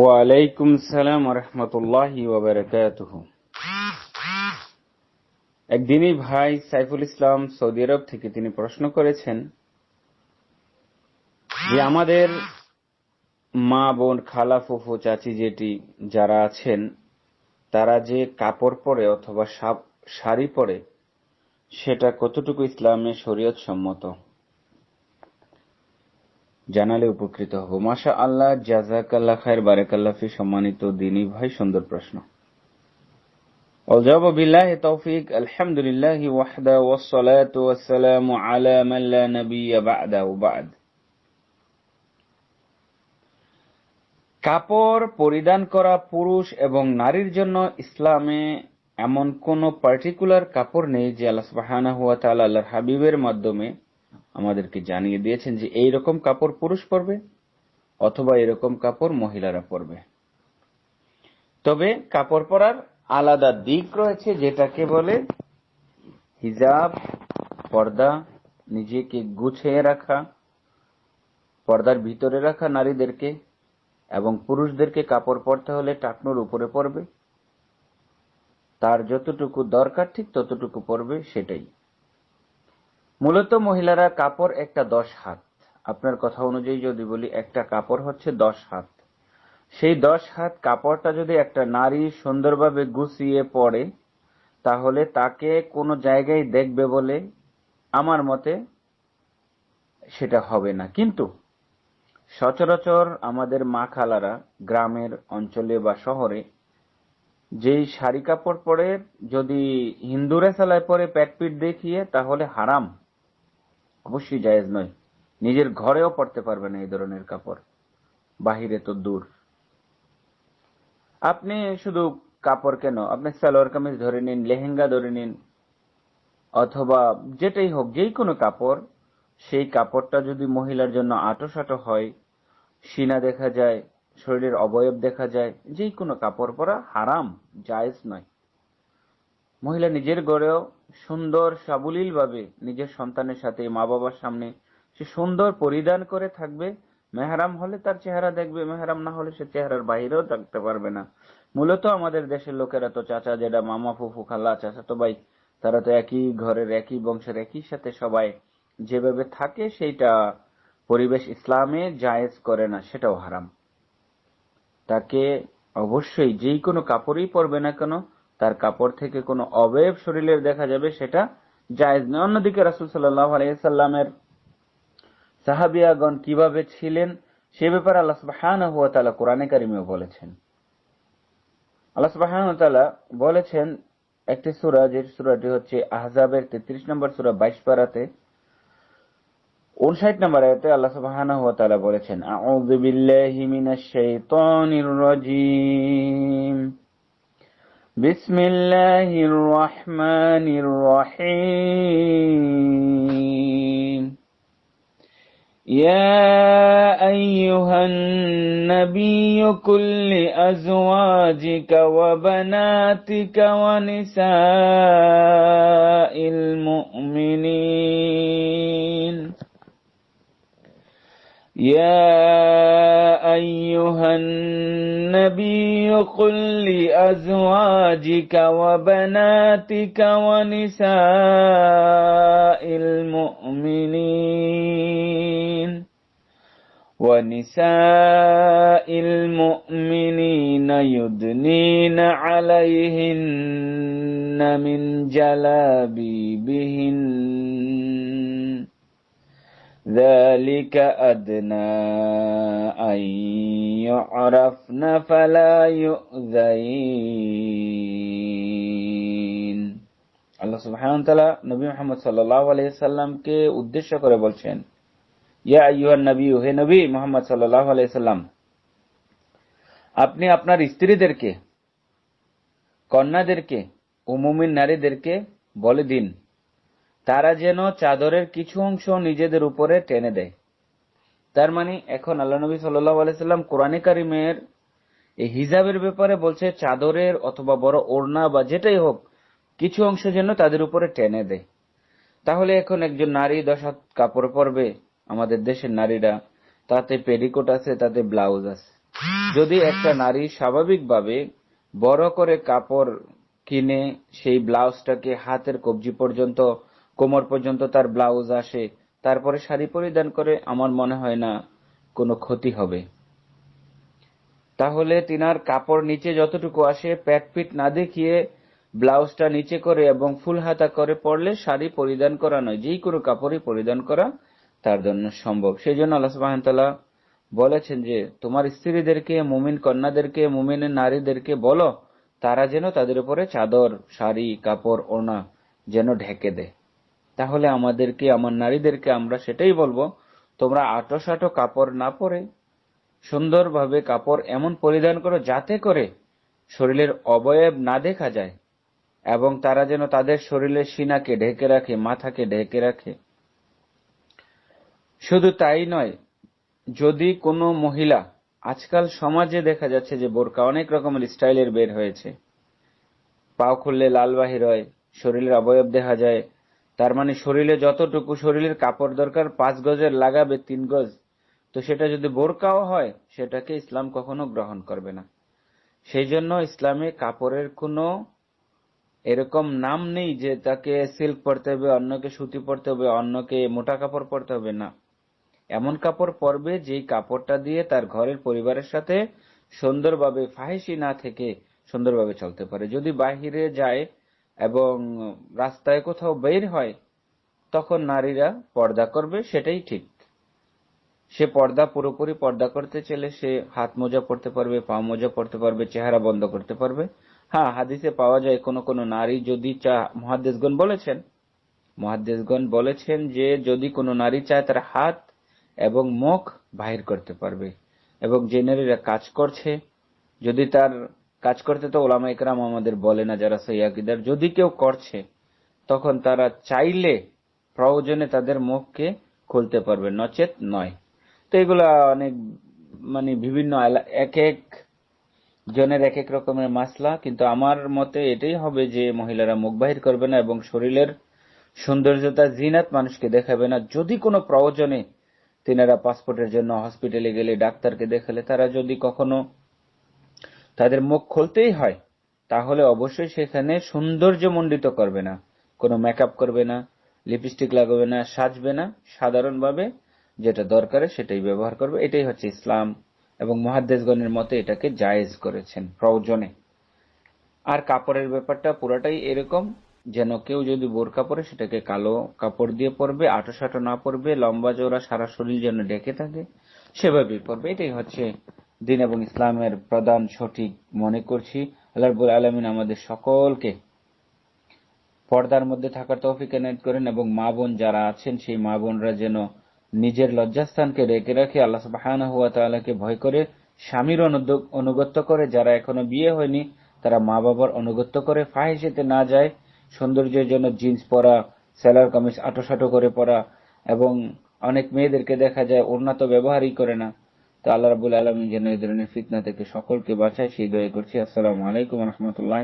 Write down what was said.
ওয়ালাইকুম সালাম রহমতুল্লাহ ওবরাকাতুহ একদিনই ভাই সাইফুল ইসলাম সৌদি আরব থেকে তিনি প্রশ্ন করেছেন যে আমাদের মা বোন, খালা, ফুফু, চাচি, জেঠি যারা আছেন, তারা যে কাপড় পরে অথবা শাড়ি পরে, সেটা কতটুকু ইসলামে শরীয়ত সম্মত জানালে উপকৃত হব মাশা আল্লাহ জাজাকাল্লাহ খায়ের বারেকাল্লাহ ফি সম্মানিত দিনী ভাই সুন্দর প্রশ্ন والجواب بالله توفيق الحمد لله وحده والصلاة والسلام على من لا نبي بعده بعد কাপড় পরিধান করা পুরুষ এবং নারীর জন্য ইসলামে এমন কোন পার্টিকুলার কাপড় নেই যে আল্লাহ সুবহানাহু ওয়া তাআলা আল্লাহর হাবিবের মাধ্যমে আমাদেরকে জানিয়ে দিয়েছেন যে এই রকম কাপড় পুরুষ পরবে অথবা এরকম কাপড় মহিলারা পরবে। তবে কাপড় পরার আলাদা দিক রয়েছে যেটাকে বলে হিজাব, পর্দা, নিজেকে গুছিয়ে রাখা, পর্দার ভিতরে রাখা নারীদেরকে এবং পুরুষদেরকে কাপড় পরতে হলে টাকনুর উপরে পরবে। তার যতটুকু দরকার ঠিক ততটুকু পরবে সেটাই। মূলত মহিলারা কাপড় একটা দশ হাত। আপনার কথা অনুযায়ী যদি বলি, একটা কাপড় হচ্ছে দশ হাত। সেই দশ হাত কাপড়টা যদি একটা নারী সুন্দরভাবে গুছিয়ে পড়ে তাহলে তাকে কোনো জায়গায় দেখবে বলে আমার মতে সেটা হবে না। কিন্তু সচরাচর আমাদের মা খালারা গ্রামের অঞ্চলে বা শহরে যেই শাড়ি কাপড় পরে যদি হিন্দুরা সেলাই পরে প্যাট পিট দেখিয়ে, তাহলে হারাম। অবশ্যই জায়েজ নয়। নিজের ঘরেও পড়তে পারবে না এই ধরনের কাপড়। বাহিরে তো দূর। আপনি শুধু কাপড় কেন? আপনি সালোয়ার কামিজ ধরে নিন, লেহেঙ্গা ধরে নিন, অথবা যেটাই হোক যেই কোনো কাপড়, সেই কাপড়টা যদি মহিলার জন্য আটো হয়, সিনা দেখা যায়, শরীরের অবয়ব দেখা যায় যেই কোনো কাপড় পরা হারাম, জায়েজ নয়। মহিলা নিজের গড়েও সুন্দর সাবলীল ভাবে নিজের সন্তানের সাথে মা বাবার সামনে সে সুন্দর পরিধান করে থাকবে। মেহরাম হলে তার চেহারা দেখবে, মেহরাম না হলে সে চেহারার বাইরেও থাকতে পারবে না। মূলত আমাদের দেশের লোকেরা তো চাচা যেটা মামা, ফুফু, খালা চাচা তো ভাই, তারা তো একই ঘরের, একই বংশের, একই সাথে সবাই যেভাবে থাকে সেইটা পরিবেশ ইসলামে জায়েজ করে না, সেটাও হারাম। তাকে অবশ্যই যেই কোনো কাপড়ই পরবে না কেন তার কাপড় থেকে কোনো অবয়ব শরীরের দেখা যাবে, সেটা জায়েজ নয়। অন্যদিকে রাসুল সাল্লাহ আলাইসাল্লামের সাহাবিয়াগণ কীভাবে ছিলেন, সে ব্যাপারে আল্লাহ কোরআনে কারিমেও বলেছেন। আল্লাহ বলেছেন একটি সূরা, যে সূরাটি হচ্ছে আহজাবের 33 নম্বর সূরা 22 পারাতে 59 নম্বর আয়াতে আল্লাহ সুবহানাহু বলেছেন, আউযু মিনাশ শাইতানির بسم الله الرحمن الرحيم. يا أيها النبي كل أزواجك وبناتك ونساء المؤمنين. يا أيها النبي قل لأزواجك وبناتك ونساء المؤمنين ونساء المؤمنين يدنين عليهن من جلابيبهن. ذلك أدنى أن يعرفن فلا يؤذين আল্লাহ সুবহানাহু ওয়া তাআলা নবী মুহাম্মদ সাল্লাল্লাহু আলাইহি সাল্লামকে উদ্দেশ্য করে বলছেন ইয়া আইয়ুহান নবী হে নবী মুহাম্মদ সাল্লাল্লাহু আলাইহি সাল্লাম আপনি আপনার স্ত্রীদেরকে কন্যাদেরকে ও মুমিন নারীদেরকে বলে দিন তারা যেন চাদরের কিছু অংশ নিজেদের উপরে টেনে দেয়। তার মানে এখন আল্লাহ নবী সাল্লাহ আলাইসাল্লাম কোরআনে কারিমের এই হিজাবের ব্যাপারে বলছে, চাদরের অথবা বড় ওড়না বা যেটাই হোক, কিছু অংশ যেন তাদের উপরে টেনে দেয়। তাহলে এখন একজন নারী দশ হাত কাপড় পরবে, আমাদের দেশের নারীরা, তাতে পেরিকোট আছে, তাতে ব্লাউজ আছে। যদি একটা নারী স্বাভাবিকভাবে বড় করে কাপড় কিনে সেই ব্লাউজটাকে হাতের কবজি পর্যন্ত কোমর পর্যন্ত তার ব্লাউজ আসে, তারপরে শাড়ি পরিধান করে, আমার মনে হয় না কোনো ক্ষতি হবে। তাহলে তিনার কাপড় নিচে যতটুকু আসে, প্যাট পিট না দেখিয়ে ব্লাউজটা নিচে করে এবং ফুল হাতা করে পরলে শাড়ি পরিধান করা নয়, যেই কোনো কাপড়ই পরিধান করা তার জন্য সম্ভব। সেই জন্য আল্লাহ বলেছেন যে, তোমার স্ত্রীদেরকে, মুমিন কন্যাদেরকে মুমিনের নারীদেরকে বলো, তারা যেন তাদের উপরে চাদর, শাড়ি, কাপড়, ওড়না যেন ঢেকে দেয়। তাহলে আমাদেরকে, আমার নারীদেরকে আমরা সেটাই বলব, তোমরা আটো সাটো কাপড় না পরে, সুন্দরভাবে কাপড় এমন পরিধান করো যাতে করে শরীরের অবয়ব না দেখা যায় এবং তারা যেন তাদের শরীরের সিনাকে ঢেকে রাখে, মাথাকে ঢেকে রাখে। শুধু তাই নয়, যদি কোনো মহিলা, আজকাল সমাজে দেখা যাচ্ছে যে বোরকা অনেক রকমের স্টাইলের বের হয়েছে। পাও খুললে লাল বাহির হয়, শরীরের অবয়ব দেখা যায় তার মানে শরীরে যতটুকু শরীরের কাপড় দরকার, পাঁচ গজের লাগাবে তিন গজ। তো সেটা যদি বোরকাও হয়, সেটাকে ইসলাম কখনো গ্রহণ করবে না। সেই জন্য ইসলামে কাপড়ের কোনো এরকম নাম নেই যে তাকে সিল্ক পরতে হবে, অন্যকে সুতি পরতে হবে, অন্যকে মোটা কাপড় পরতে হবে, না। এমন কাপড় পরবে যেই কাপড়টা দিয়ে তার ঘরের পরিবারের সাথে সুন্দরভাবে ফাহিসি না থেকে সুন্দরভাবে চলতে পারে। যদি বাহিরে যায় এবং রাস্তায় কোথাও বের হয়, তখন নারীরা পর্দা করবে, সেটাই ঠিক। সে পর্দা পুরোপুরি পর্দা করতে চাইলে সে হাত মোজা পড়তে পারবে, পা মোজা পড়তে পারবে, চেহারা বন্ধ করতে পারবে। হ্যাঁ হাদিসে পাওয়া যায় কোন কোন নারী যদি চা, মহাদ্দেশগণ বলেছেন মহাদেশগণ বলেছেন যে যদি কোনো নারী চায় তার হাত এবং মুখ বাহির করতে পারবে এবং যে নারীরা কাজ করছে, যদি তার কাজ করতে তো ওলামা একরাম আমাদের বলে না যারা সৈয়াকিদার যদি কেউ করছে, তখন তারা চাইলে প্রয়োজনে তাদের মুখকে খুলতে পারবে, নচেত নয়। তো এগুলা অনেক মানে বিভিন্ন এক এক জনের এক এক রকমের মাসলা, কিন্তু আমার মতে এটাই হবে যে মহিলারা মুখ বাহির করবে না এবং শরীরের সৌন্দর্যতা জিনাত মানুষকে দেখাবে না। যদি কোনো প্রয়োজনে তিনারা পাসপোর্টের জন্য হসপিটালে গেলে ডাক্তারকে দেখালে, তারা যদি কখনো তাদের মুখ খুলতেই হয়, তাহলে অবশ্যই সেখানে সৌন্দর্য মণ্ডিত করবে না। কোনো মেকআপ করবে না লিপস্টিক লাগাবে না, সাজবে না, সাধারণভাবে যেটা দরকারে সেটাই ব্যবহার করবে। এটাই হচ্ছে ইসলাম এবং মহাদ্দেশগণের মতে এটাকে জায়েজ করেছেন প্রয়োজনে। আর কাপড়ের ব্যাপারটা পুরাটাই এরকম, যেন কেউ যদি বোরকা পরে সেটাকে কালো কাপড় দিয়ে পরবে আটো সাটো না পরবে, লম্বা জোড়া সারা শরীর যেন ডেকে থাকে, সেভাবেই পরবে। এটাই হচ্ছে দিন এবং ইসলামের প্রধান সঠিক মনে করছি। আল্লাহ আলমিন আমাদের সকলকে পর্দার মধ্যে থাকার তৌফিক এনায়ত করেন এবং মা বোন যারা আছেন, সেই মা বোনরা যেন নিজের লজ্জাস্থানকে রেখে রাখে, আল্লাহ সুবাহান হুয়া তাআলাকে ভয় করে, স্বামীর অনুগত্য করে, যারা এখনও বিয়ে হয়নি, তারা মা বাবার অনুগত্য করে ফাহিসেতে না যায়, সৌন্দর্যের জন্য জিন্স পরা, সেলার কামিজ আটোসাটো করে পরা এবং অনেক মেয়েদেরকে দেখা যায় উন্নত ব্যবহারই করে না। তো আল্লাহ রাবুল আলমী যেন এই ধরনের ফিতনা থেকে সকলকে বাঁচায়, সেই দয়া করছি। আসসালামু আলাইকুম রহমতুল্লাহ